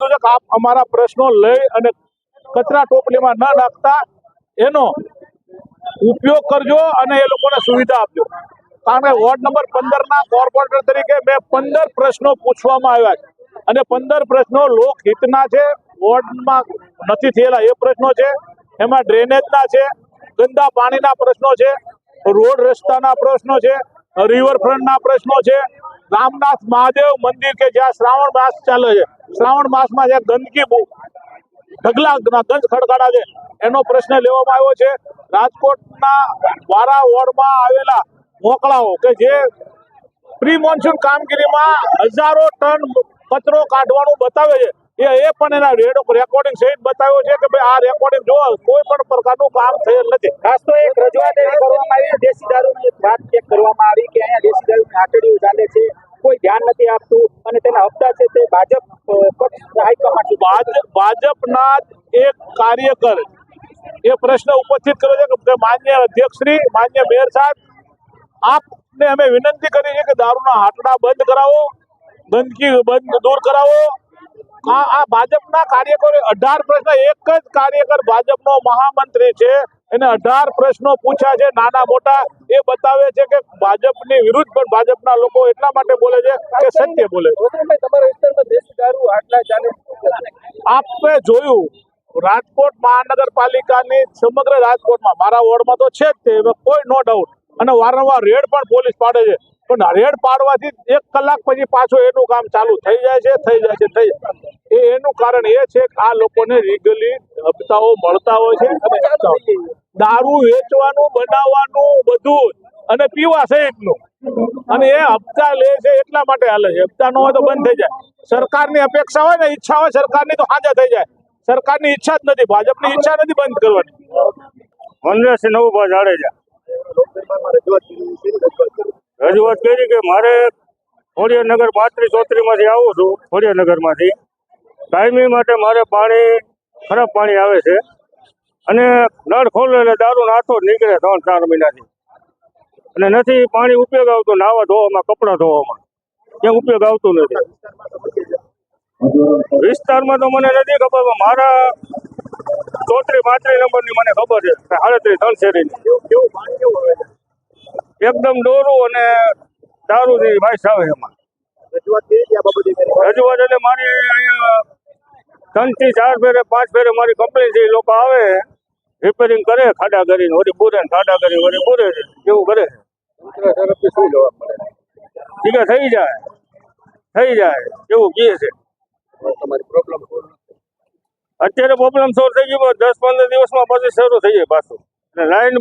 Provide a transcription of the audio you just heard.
છે આપ અમારા પ્રશ્નો લઈ અને કચરા ટોપલીમાં ન નાખતા, એનો ઉપયોગ કરજો અને એ લોકોને સુવિધા આપજો. કારણ કે વોર્ડ નંબર પંદર ના કોર્પોરેટર તરીકે મેં પંદર પ્રશ્નો પૂછવામાં આવ્યા છે. અને પંદર પ્રશ્નો લોકહિતના છે, વોર્ડમાં નથી થયેલા એ પ્રશ્નો છે, એમાં ડ્રેનેજના છે, ગંદા પાણીના પ્રશ્નો છે, રોડ રસ્તાના પ્રશ્નો છે, રિવરફ્રન્ટના પ્રશ્નો છે રામનાથ મહાદેવ મંદિર કે જ્યાં શ્રાવણ માસ ચાલે છે. શ્રાવણ માસમાં જ્યાં ગંદકી બહુ ઢગલા ગંજ ખડકાડા છે, એનો પ્રશ્ન લેવામાં આવ્યો છે. રાજકોટના વારા વોર્ડમાં આવેલા મોકળાઓ કે જે પ્રી મોન્સૂન કામગીરીમાં હજારો ટન કચરો કાઢવાનું બતાવે છે. એ એ પણ એના રેકોર્ડિંગ સહિત બતાવ્યો છે કે ભાઈ આ રેકોર્ડિંગ જો કોઈ પણ પ્રકારનું કામ થયેલ નથી. ખાસ તો એક રજૂઆત કરવામાં આવી દેશી દારૂની વાત કરવામાં આવી કે અહીંયા દેશી આટડીઓ ચાલે છે, કોઈ ધ્યાન નથી આપતું અને તેના હપ્તા છે તે ભાજપ ભાજપના એક કાર્યકર એ પ્રશ્ન ઉપસ્થિત કર્યો છે કે માન્ય અધ્યક્ષશ્રી, માન્ય મેયર સાહેબ, આપને અમે વિનંતી કરી છે કે દારૂના હાટડા બંધ કરાવો, ગંદકી બંધ દૂર કરાવો આ આ ભાજપના કાર્યકરો અઢાર પ્રશ્ન એક જ કાર્યકર ભાજપનો મહામંત્રી છે. એને અઢાર પ્રશ્નો પૂછ્યા છે. નાના મોટા એ બતાવે છે કે ભાજપની વિરુદ્ધ પણ ભાજપના લોકો એટલા માટે બોલે છે કે સત્ય બોલે? આપે જોયું રાજકોટ મહાનગરપાલિકાની સમગ્ર રાજકોટમાં મારા વોર્ડમાં તો છે જ તે કોઈ નો ડાઉટ અને વારંવાર રેડ પણ પોલીસ પાડે છે. પણ રેડ પાડવાથી એક કલાક પછી પાછું એનું કામ ચાલુ થઈ જાય છે, થઈ જાય છે, થઈ એ એનું કારણ એ છે કે આ લોકોને લીગલી હપ્તાઓ મળતા હોય છે. દારૂ વેચવાનું, બનાવવાનું, બધું અને પીવા સહિતનું. અને એ હપ્તા લે છે એટલા માટે હાલે છે. હપ્તા ન હોય તો બંધ થઈ જાય. સરકારની અપેક્ષા હોય ને, ઈચ્છા હોય સરકારની તો હાજર થઈ જાય. સરકારની ઈચ્છા જ નથી, ભાજપની ઈચ્છા નથી બંધ કરવાની. વનરાજ નવું જાડેજા રજૂઆત કરી, કે મારે ખોડિયાનગર પાંત્રીસ ચોત્રીમાંથી આવું છું ખોડિયાનગરમાંથી કાયમી માટે મારે પાણી ખરાબ પાણી આવે છે. અને નળ ખોલે એટલે દારૂ નાથો જ નીકળે ત્રણ ચાર મહિનાથી. અને નથી પાણી ઉપયોગ આવતો નાવા ધોવામાં કપડાં ધોવામાં. ક્યાં ઉપયોગ આવતો નથી. વિસ્તારમાં તો મને નથી ખબર પણ મારા ચોત્રી પાંત્રીસ નંબરની મને ખબર છે. સાડત્રીસ ત્રણ શેરીની એકદમ દોરું અને દારૂની ભાઈ આવે એમાં. રજૂઆત કરી કરી? એટલે મારી અહીંયા ત્રણથી ચાર ફેરે પાંચ ફેરે મારી કંપની છે લોકો આવે રિપેરિંગ કરે ખાડા કરીને વળી પૂરે ખાડા કરીને વળી પૂરે એવું કરે છે. શું જવાબ મળે? ઠીક થઈ જાય થઈ જાય એવું કહે છે. તમારી પ્રોબ્લેમ અત્યારે પ્રોબ્લેમ સોલ્વ થઈ ગયો દસ પંદર દિવસમાં પછી શરૂ થઈ જાય પાછું. અને લાઈન